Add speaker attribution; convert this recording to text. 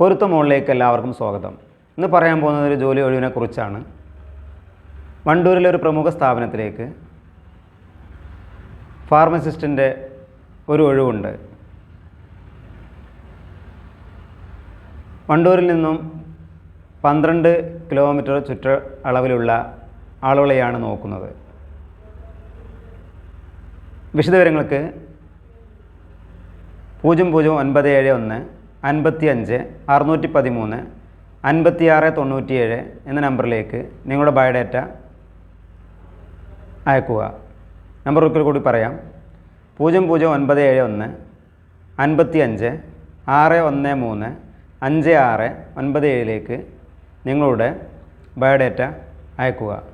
Speaker 1: പൊരുത്ത മുകളിലേക്ക് എല്ലാവർക്കും സ്വാഗതം. ഇന്ന് പറയാൻ പോകുന്നത് ഒരു ജോലി ഒഴിവിനെ കുറിച്ചാണ്. വണ്ടൂരിലെ ഒരു പ്രമുഖ സ്ഥാപനത്തിലേക്ക് ഫാർമസിസ്റ്റിന്റെ ഒരു ഒഴിവുണ്ട്. വണ്ടൂരിൽ നിന്നും പന്ത്രണ്ട് കിലോമീറ്റർ ചുറ്റ അളവിലുള്ള ആളുകളെയാണ് നോക്കുന്നത്. വിശദവിവരങ്ങൾക്ക് പൂജ്യം പൂജ്യം ഒൻപത് ഏഴ് ഒന്ന് അൻപത്തി അഞ്ച് അറുന്നൂറ്റി പതിമൂന്ന് അൻപത്തി ആറ് തൊണ്ണൂറ്റിയേഴ് എന്ന നമ്പറിലേക്ക് നിങ്ങളുടെ ബയോഡേറ്റ അയക്കുക. നമ്പർ ഒരിക്കൽ കൂടി പറയാം. പൂജ്യം പൂജ്യം ഒൻപത് ഏഴ് ഒന്ന് അൻപത്തി അഞ്ച് ആറ് ഒന്ന് മൂന്ന് അഞ്ച് ആറ് ഒൻപത് ഏഴിലേക്ക് നിങ്ങളുടെ ബയോഡേറ്റ അയക്കുക.